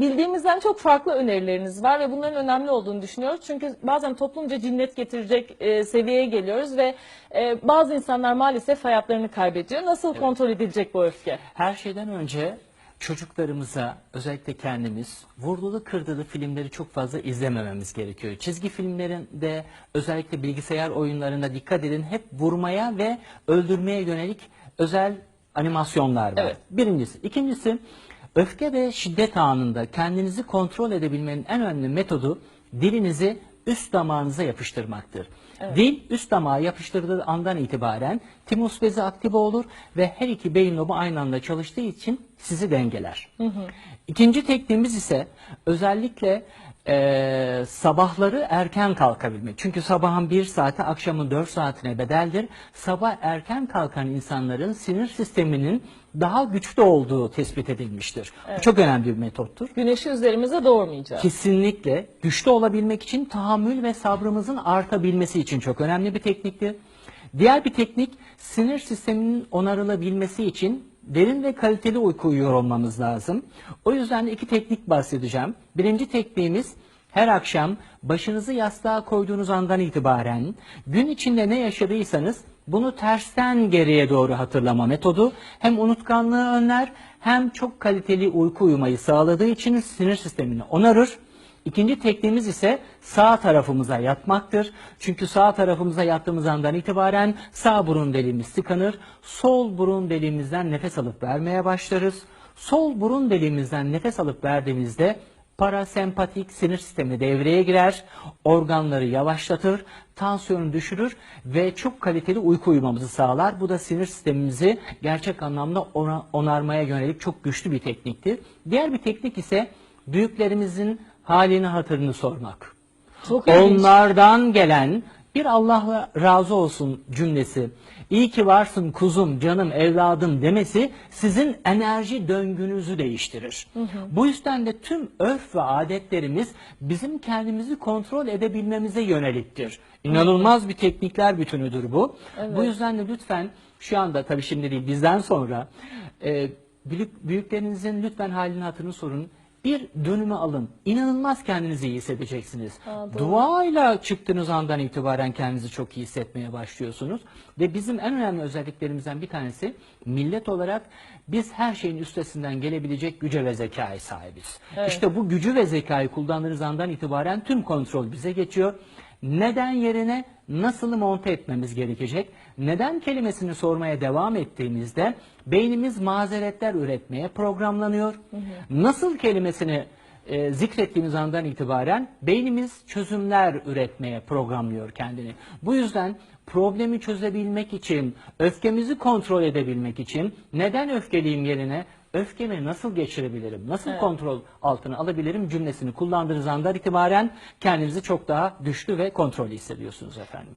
Bildiğimizden çok farklı önerileriniz var ve bunların önemli olduğunu düşünüyoruz. Çünkü bazen toplumca cinnet getirecek e, seviyeye geliyoruz ve e, bazı insanlar maalesef hayatlarını kaybediyor. Nasıl kontrol edilecek bu öfke? Her şeyden önce çocuklarımıza özellikle kendimiz vurdulu kırdılı filmleri çok fazla izlemememiz gerekiyor. Çizgi filmlerinde özellikle bilgisayar oyunlarında dikkat edin hep vurmaya ve öldürmeye yönelik özel animasyonlar var. Evet. Birincisi. İkincisi öfke ve şiddet anında kendinizi kontrol edebilmenin en önemli metodu dilinizi üst damağınıza yapıştırmaktır. Dil üst damağa yapıştırdığı andan itibaren timus bezi aktive olur ve her iki beyin lobu aynı anda çalıştığı için sizi dengeler. İkinci tekniğimiz ise özellikle eee, sabahları erken kalkabilmek. Çünkü sabahın bir saati akşamın dört saatine bedeldir. Sabah erken kalkan insanların sinir sisteminin daha güçlü olduğu tespit edilmiştir. Bu çok önemli bir metottur. Güneşi üzerimize doğurmayacağız. Kesinlikle güçlü olabilmek için tahammül ve sabrımızın artabilmesi için çok önemli bir tekniktir. Diğer bir teknik sinir sisteminin onarılabilmesi için derin ve kaliteli uyku uyuyor olmamız lazım. O yüzden de iki teknik bahsedeceğim. Birinci tekniğimiz her akşam başınızı yastığa koyduğunuz andan itibaren gün içinde ne yaşadıysanız bunu tersten geriye doğru hatırlama metodu hem unutkanlığı önler hem çok kaliteli uyku uyumayı sağladığı için sinir sistemini onarır. İkinci tekniğimiz ise sağ tarafımıza yatmaktır. Çünkü sağ tarafımıza yattığımız andan itibaren sağ burun deliğimiz tıkanır. Sol burun deliğimizden nefes alıp vermeye başlarız. Sol burun deliğimizden nefes alıp verdiğimizde parasempatik sinir sistemi devreye girer, organları yavaşlatır, tansiyonu düşürür ve çok kaliteli uyku uyumamızı sağlar. Bu da sinir sistemimizi gerçek anlamda ona- onarmaya yönelik çok güçlü bir tekniktir. Diğer bir teknik ise büyüklerimizin halini hatırını sormak. Çok ilginç. Onlardan gelen bir Allah razı olsun cümlesi, iyi ki varsın kuzum, canım, evladım demesi sizin enerji döngünüzü değiştirir. Bu yüzden de tüm örf ve adetlerimiz bizim kendimizi kontrol edebilmemize yöneliktir. İnanılmaz bir teknikler bütünüdür bu. Bu yüzden de lütfen şu anda tabii şimdi değil bizden sonra e, büyük, büyüklerinizin lütfen halini hatırını sorun. Bir dönümü alın. İnanılmaz kendinizi iyi hissedeceksiniz. Aa, doğru. Duayla çıktığınız andan itibaren kendinizi çok iyi hissetmeye başlıyorsunuz. Ve bizim en önemli özelliklerimizden bir tanesi millet olarak biz her şeyin üstesinden gelebilecek güce ve zekaya sahibiz. Evet. İşte bu gücü ve zekayı kullandığınız andan itibaren tüm kontrol bize geçiyor. Neden yerine nasıl monte etmemiz gerekecek? Neden kelimesini sormaya devam ettiğimizde beynimiz mazeretler üretmeye programlanıyor. Nasıl kelimesini e, zikrettiğimiz andan itibaren beynimiz çözümler üretmeye programlıyor kendini. Bu yüzden problemi çözebilmek için, öfkemizi kontrol edebilmek için neden öfkeliyim yerine öfkemi nasıl geçirebilirim, nasıl kontrol altına alabilirim? Cümlesini kullandığınız andan itibaren kendinizi çok daha güçlü ve kontrollü hissediyorsunuz efendim.